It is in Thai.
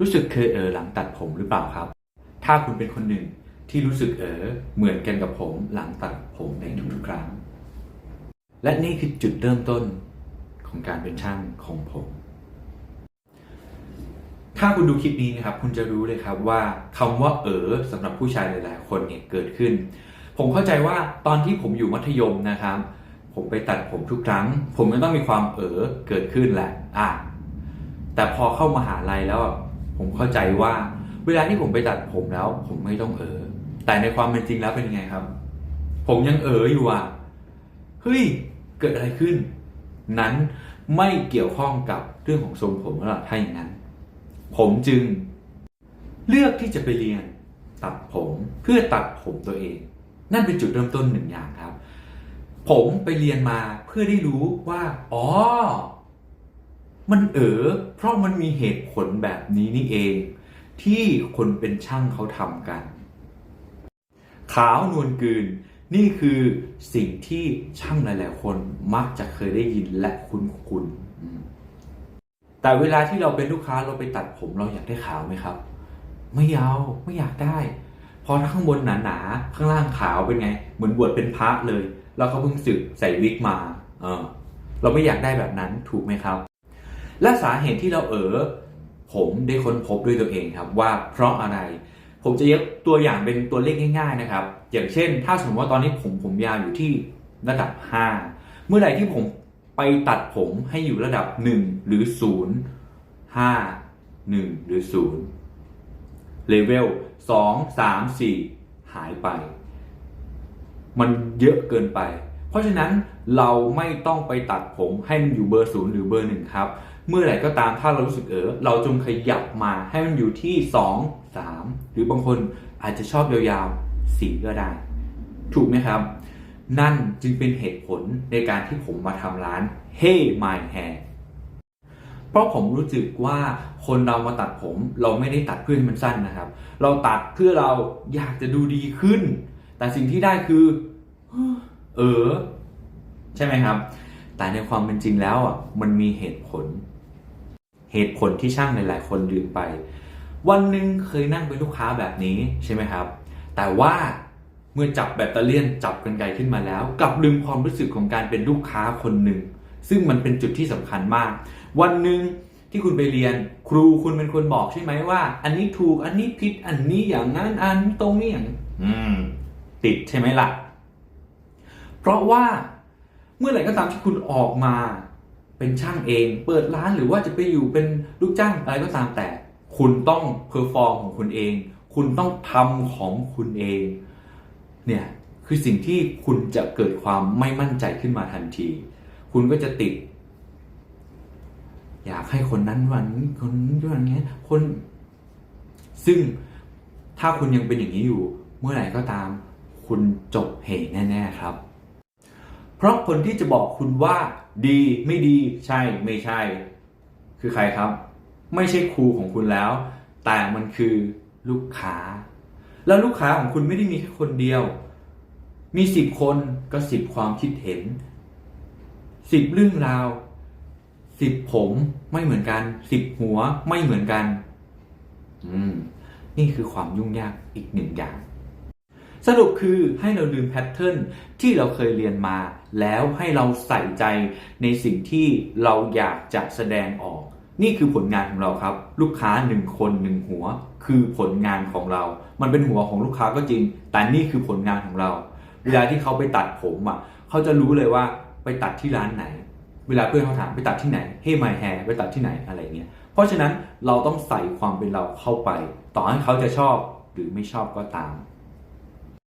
รู้สึกเคยเออหลังตัดผมหรือเปล่าครับ ถ้าคุณเป็นคนหนึ่งที่รู้สึกเออเหมือนกันกับผมหลังตัดผมในทุกๆครั้ง และนี่คือจุดเริ่มต้นของการเป็นช่างของผม ถ้าคุณดูคลิปนี้นะครับ คุณจะรู้เลยครับว่าคำว่าเออสำหรับผู้ชายหลายๆ คนเนี่ยเกิดขึ้น ผมเข้าใจว่าตอนที่ผมอยู่มัธยมนะครับ ผมไปตัดผมทุกครั้ง ผมก็ต้องมีความเออเกิดขึ้นแหละอะแต่พอเข้ามาหาลัยแล้ว ผมเข้าใจว่า เวลาที่ผมไปตัดผมแล้ว ผมไม่ต้องเออ แต่ในความเป็นจริงแล้วเป็นยังไงครับ ผมยังเอออยู่อะเฮ้ยเกิดอะไรขึ้น นั้นไม่เกี่ยวข้องกับเรื่องของทรงผมแล้วล่ะถ้าอย่างนั้น ผมจึงเลือกที่จะไปเรียนตัดผมเพื่อตัดผมตัวเอง นั่นเป็นจุดเริ่มต้นหนึ่งอย่างครับ ผมไปเรียนมาเพื่อได้รู้ว่า อ๋อ มันเออเพราะมันมีเหตุผลแบบนี้นี่เอง ที่คนเป็นช่างเขาทำกัน ขาวนวลกืน นี่คือสิ่งที่ช่างหลาย ๆ คนมักจะเคยได้ยินและคุ้นคุ้นแต่เวลาที่เราเป็นลูกค้าเราไปตัดผมเราอยากได้ขาวไหมครับ ไม่เอาไม่อยากได้พราะถ้าข้างบนหนาๆข้างล่างขาวเป็นไง เหมือนบวชเป็นพระเลย แล้วเขาเพิ่งสึกใส่วิกมา เออ เราไม่อยากได้แบบนั้นถูกไหมครับ และสาเหตุที่เราเออผมได้ค้นพบด้วยตัวเองครับว่าเพราะอะไร ผมจะยกตัวอย่างเป็นตัวเลขง่าย ๆนะครับ อย่างเช่น ถ้าสมมติว่าตอนนี้ผมผมยาวอยู่ที่ระดับ 5 เมื่อไหร่ที่ผมไปตัดผมให้อยู่ระดับ 1 หรือ 0 5 1 หรือ 0 เลเวล 2 3 4 หายไป มันเยอะเกินไป ราะฉะนั้นเราไม่ต้องไปตัดผมให้มันอยู่เบอร์ศูนย์หรือเบอร์หนึ่งครับ เมื่อไหร่ก็ตามถ้าเรารู้สึกเออเราจงขยับมาให้มันอยู่ที่ 2 3 หรือบางคนอาจจะชอบยาวๆ4ก็ได้ ถูกไหมครับ นั่นจึงเป็นเหตุผลในการที่ผมมาทำร้าน Hey My Hair เพราะผมรู้สึกว่าคนเรามาตัดผมเราไม่ได้ตัดเพื่อให้มันสั้นนะครับ เราตัดเพื่อเราอยากจะดูดีขึ้น แต่สิ่งที่ได้คือ เออ ใช่ไหมครับ แต่ในความเป็นจริงแล้วอะมันมีเหตุผล เหตุผลที่ช่างหลาย ๆ คนลืมไป วันหนึ่งเคยนั่งเป็นลูกค้าแบบนี้ใช่ไหมครับ แต่ว่าเมื่อจับแบตเตอรี่ยนจับกันไกลขึ้นมาแล้วกลับลืมความรู้สึกของการเป็นลูกค้าคนหนึ่งซึ่งมันเป็นจุดที่สำคัญมาก วันหนึ่งที่คุณไปเรียน ครูคุณเป็นคนบอกใช่ไหมว่า อันนี้ถูกอันนี้ผิดอันนี้อย่างนั้นอันตรงนี้อย่าง อืม ติดใช่ไหมล่ะ เพราะว่าเมื่อไหร่ก็ตามที่คุณออกมาเป็นช่างเอง เปิดร้านหรือว่าจะไปอยู่เป็นลูกจ้างอะไรก็ตามแต่ คุณต้องเพอร์ฟอร์มของคุณเอง คุณต้องทำของคุณเอง เนี่ยคือสิ่งที่คุณจะเกิดความไม่มั่นใจขึ้นมาทันที คุณก็จะติด อยากให้คนนั้นวันนี้คนนี้วันนี้คน ซึ่งถ้าคุณยังเป็นอย่างนี้อยู่ เมื่อไหร่ก็ตาม คุณจบเหแน่ ๆ ครับ เพราะคนที่จะบอกคุณว่าดีไม่ดีใช่ไม่ใช่ คือใครครับ ไม่ใช่ครูของคุณแล้ว แต่มันคือลูกค้า แล้วลูกค้าของคุณไม่ได้มีแค่คนเดียว มีสิบคนก็สิบความคิดเห็นสิบเรื่องราวสิบผมไม่เหมือนกันสิบหัวไม่เหมือนกัน อืม นี่คือความยุ่งยากอีกหนึ่งอย่าง สรุปคือให้เราลืมแพทเทิร์นที่เราเคยเรียนมา แล้วให้เราใส่ใจในสิ่งที่เราอยากจะแสดงออก นี่คือผลงานของเราครับ ลูกค้าหนึ่งคนหนึ่งหัว คือผลงานของเรา มันเป็นหัวของลูกค้าก็จริง แต่นี่คือผลงานของเรา เวลาที่เขาไปตัดผมอะเขาจะรู้เลยว่าไปตัดที่ร้านไหน เวลาเพื่อนเขาถามไปตัดที่ไหนเฮ้ my hair ไปตัดที่ไหนอะไรเงี้ยเพราะฉะนั้นเราต้องใส่ความเป็นเราเข้าไป ต่อให้เขาจะชอบหรือไม่ชอบก็ตาม